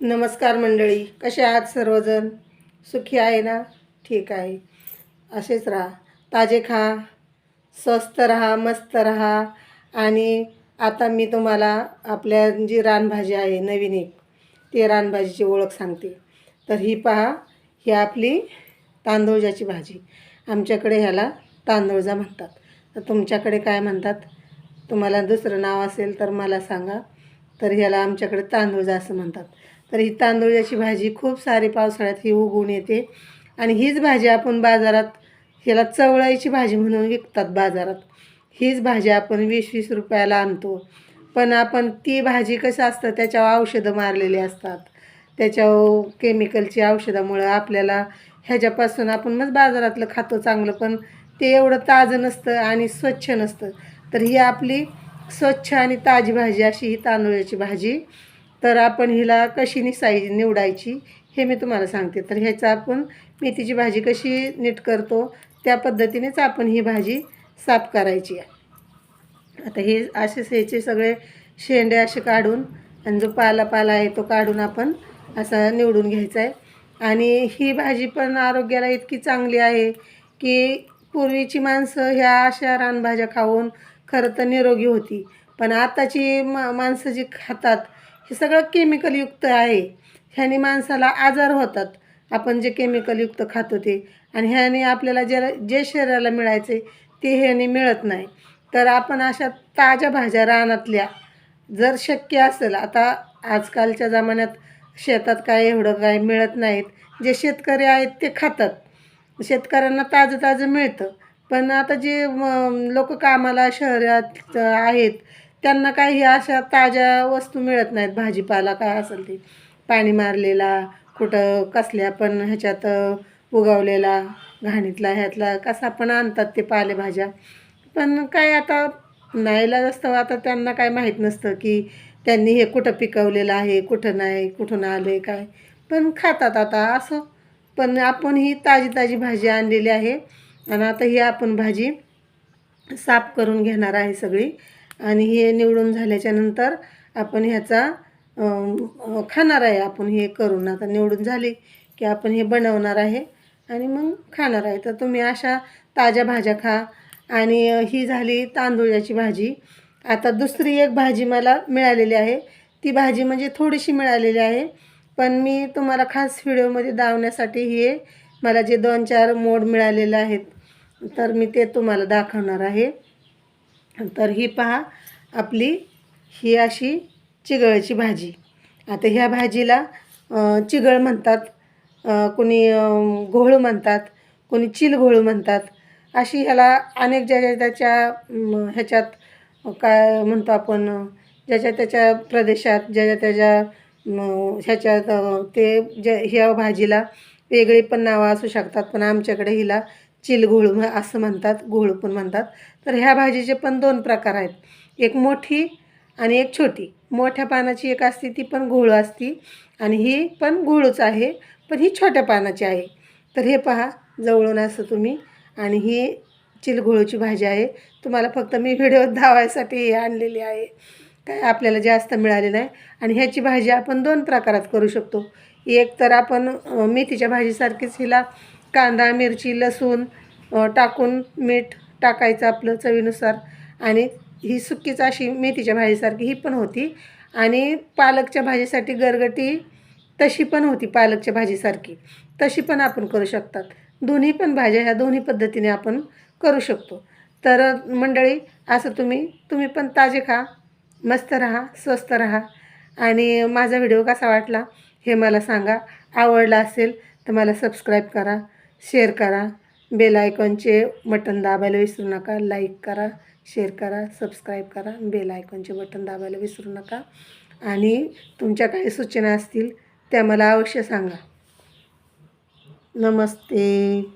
नमस्कार मंडळी कसे आहात सर्वजण? सुखी आहे ना? ठीक आहे. असेच राहा. ताजे खा स्वस्त राहा मस्त राहा. आणि आता मी तुम्हाला आपल्या जी रानभाजी आहे नवीन एक ते रानभाजीची ओळख सांगते. तर ही पहा ही आपली तांदूळजाची भाजी. आमच्याकडे ह्याला तांदूळजा म्हणतात. तर तुमच्याकडे काय म्हणतात? तुम्हाला दुसरं नाव असेल तर मला सांगा. तर ह्याला आमच्याकडे तांदूळजा असं म्हणतात. तर ही तांदूळाची भाजी खूप सारी पावसाळ्यात ही उगवून येते. आणि हीच भाजी आपण बाजारात ह्याला चवळाईची भाजी म्हणून विकतात बाजारात. हीच भाजी आपण वीस वीस रुपयाला आणतो. पण आपण ती भाजी कसं असतं त्याच्यावर औषधं मारलेली असतात. त्याच्यावर केमिकलची औषधामुळं आपल्याला ह्याच्यापासून आपण मग बाजारातलं खातो चांगलं पण ते एवढं ताजं नसतं आणि स्वच्छ नसतं. तर ही आपली स्वच्छ आणि ताजी भाजी अशी ही तांदूळाची भाजी. तर आपण हिला कशी निसाई निवडायची हे मी तुम्हाला सांगते. तर ह्याचा आपण मेथीची भाजी कशी नीट करतो त्या पद्धतीनेच आपण ही भाजी साफ करायची आहे. आता हे असेच ह्याचे सगळे शेंडे असे काढून आणि जो पाला पाला आहे तो काढून आपण असा निवडून घ्यायचा आहे. आणि ही भाजी पण आरोग्याला इतकी चांगली आहे की पूर्वीची माणसं ह्या अशा रानभाज्या खाऊन खरं तर निरोगी होती. पण आताची मा माणसं जी खातात हे सगळं केमिकलयुक्त आहे. ह्याने माणसाला आजार होतात. आपण जे केमिकलयुक्त खातो ते. आणि ह्याने आपल्याला ज्याला जे शरीराला मिळायचे ते ह्याने मिळत नाही. तर आपण अशा ताज्या भाज्या रानातल्या जर शक्य असेल आता आजकालच्या जमान्यात शेतात काय एवढं काय मिळत नाहीत. जे शेतकरी आहेत ते खातात. शेतकऱ्यांना ताजं ताजं मिळतं. पण आता जे लोक कामाला शहरात आहेत त्यांना काही अशा ताज्या वस्तू मिळत नाहीत. भाजीपाला काय असेल ते. पाणी मारलेला कुठं कसल्या पण ह्याच्यात उगवलेला घाणीतला ह्यातला कसा पण आणतात ते पालेभाज्या. पण काय आता नाहीला असतं आता त्यांना काय माहीत नसतं की त्यांनी हे कुठं पिकवलेलं आहे कुठं नाही कुठून आलं आहे काय. पण खातात आता असं. पण आपण ही ताजी ताजी भाजी आणलेली आहे. आणि आता ही आपण भाजी साफ करून घेणार आहे सगळी. आणि हे निवडून झाल्याच्यानंतर आपण ह्याचा खाणार आहे आपण हे करून. आता निवडून झाली की आपण हे बनवणार आहे आणि मग खाणार आहे. तर तुम्ही अशा ताज्या भाज्या खा. आणि ही झाली तांदूळाची भाजी. आता दुसरी एक भाजी मला मिळालेली आहे. ती भाजी म्हणजे थोडीशी मिळालेली आहे. पण मी तुम्हाला खास व्हिडिओमध्ये दावण्यासाठी हे मला जे दोन चार मोड मिळालेले आहेत तर मी ते तुम्हाला दाखवणार आहे. तर ही पहा आपली ही अशी चिगळची भाजी. आता ह्या भाजीला चिगळ म्हणतात कोणी घोळ म्हणतात कोणी चिलघोळ म्हणतात. अशी ह्याला अनेक ज्याच्या त्याच्या ह्याच्यात काय म्हणतो आपण ज्याच्या त्याच्या प्रदेशात ज्याच्या त्याच्या ह्याच्यात ते ज्या ह्या भाजीला वेगळी पण नावं असू शकतात पण आमच्याकडे हिला चिलघोळ असं म्हणतात घोळ पण म्हणतात. तर ह्या भाजीचे पण दोन प्रकार आहेत. एक मोठी आणि एक छोटी. मोठ्या पानाची एक असते ती पण घोळ असती. आणि ही पण घोळच आहे पण ही छोट्या पानाची आहे. तर हे पहा जवळून असं तुम्ही. आणि ही चिलघोळूची भाजी आहे. तुम्हाला फक्त मी व्हिडिओ धावायसाठी हे आणलेली आहे. काय आपल्याला जास्त मिळाले नाही. आणि ह्याची भाजी आपण दोन प्रकारात करू शकतो. एक तर आपण मेथीच्या भाजीसारखीच हिला कांदा मिरची लसूण टाकून मीठ टाकायचं आपलं चवीनुसार. आणि ही सुकीच अशी मेथीच्या भाजीसारखी ही पण होती. आणि पालकच्या भाजीसाठी गरगटी तशी पण होती पालकच्या भाजीसारखी. तशी पण आपण करू शकतात. दोन्ही पण भाज्या ह्या दोन्ही पद्धतीने आपण करू शकतो. तर मंडळी असं तुम्ही तुम्ही पण ताजे खा मस्त राहा स्वस्त राहा. आणि माझा व्हिडिओ कसा वाटला हे मला सांगा. आवडला असेल तर मला सबस्क्राईब करा. शेअर करा. बेल आयकॉनचे बटन दाबायला विसरू नका. लाईक करा शेअर करा सबस्क्राईब करा. बेल आयकॉनचे बटन दाबायला विसरू नका. आणि तुमच्या काही सूचना असतील त्या मला अवश्य सांगा. नमस्ते.